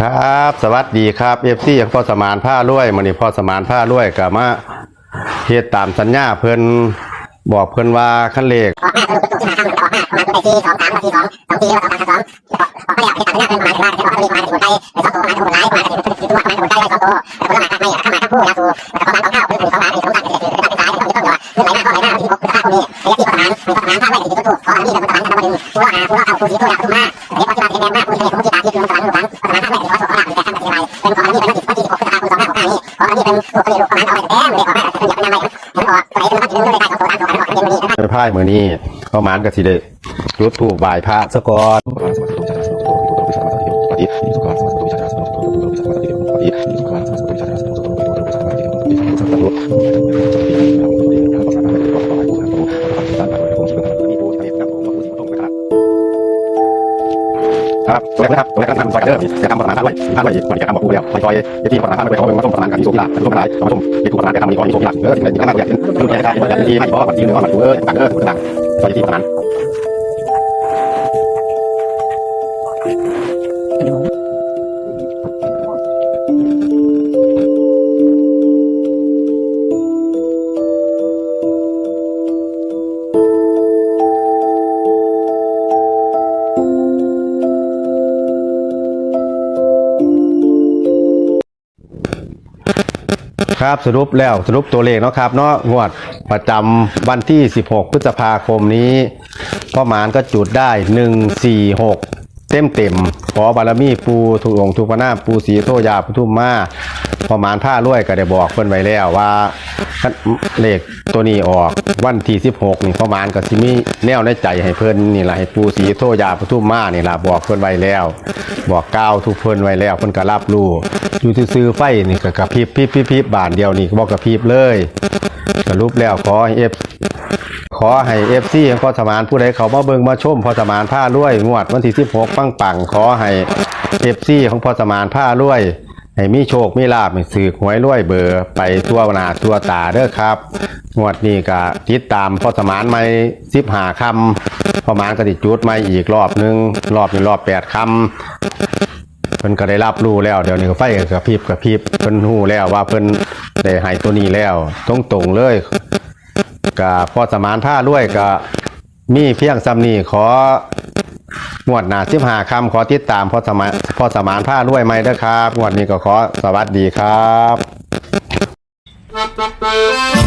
ครับ สวัสดีครับเอฟซีอย่างพ่อสมานผ้ารวยมันนี่พ่อสมานผ้ารวยกับมาเฮ็ดตามสัญญาเพิ่นบอกเพิ่นว่าขั้นเลข นี้ขออันนี้เป็นตัวผลิตประมาณเอาไว้แต่ไม่ได้ขอให้เป็นอย่างนั้นไม่มันออกตัวไหนตัวนั้นถึงเลยได้สองตัวสามตัวสามตัวเย็นวันนี้ไปพ่ายมือนี้พ่อหมานก็สิเด้จุดถูกบายพระสะกอน ครับตัวแรกนะครับตัวแรกก็ทำซอยกันเด้อจะทำประมาณห้าร้อยท่าร้อยมันจะทำบอกกูแล้วซอยซอยที่ประมาณห้าร้อยเขาเป็นมาส่งประมาณกับที่โซกีฬาส่งประมาณมาส่งที่ถูกประมาณแต่ทำมีก่อนที่โซกีฬาเออสิ่งที่ข้างหน้าอยากเห็นรุ่นแรกได้ที่ไม่พอมันยืนหรือว่ามันถูเออต่างเออต่างซอยที่ประมาณ ครับสรุปแล้วสรุปตัวเลขเนาะครับเนาะงวดประจำวันที่ 16 พฤษภาคมนี้พ่อหมานก็จุดได้ 146 ต็มเต็มขอบารมีปูถูกองทุกพระนาปูสีโทยาพุทุมมาพอหมานผ้ารวยก็ได้บอกเพิ่อนไว้แล้วว่าเลขตัวนี้ออกวันที่16นี่พอหมานก็สิมีแนวในใจให้เพิ่อนนี่แหละให้ปูสีโทยาพุทุมมานี่แหละบอกเพิ่อนไว้แล้ว บอกกล่าวทุกเพิ่อนไว้แล้วเพิ่อนก็รับรู้อยู่ซื่อไฟนี่ก็กระพริบพริบพริบบานเดียวนี่บอกกระพริบเลย สรุปแล้วขอให้เอฟขอให้เอฟซีของพ่อสมานผู้ใดเขามาเบิ่งมาชมพ่อสมานผ้ารวยงวดวันที่16ปังปังขอให้เอฟซีของพ่อสมานผ้ารวยให้มีโชคมีลาบสื่อหวยรวยเบอร์ไปทั่วหนาทั่วตาเด้อครับ งวดนี้ก็ติดตามพ่อสมานไม่สิบหาคำพ่อหมานก็ติดจุดไม่อีกรอบนึงรอบนี้รอบแปดคำเพิ่นก็ได้รับรู้แล้ว เดี๋ยวนี้ก็ไฟก็กระพริบกระพริบเพิ่นฮู้แล้วว่าเพิ่น ได้หายตัวนี้แล้วตรงตรงเลยก็พอสมานผ้าด้วยก็มีเพียงซ้ำนีของวดหนาซิบหาคำขอติดตามพอสมานพอสมานผ้าด้วยไหมนะครับงวดนี้ก็ขอสวัสดีครับ Thank you.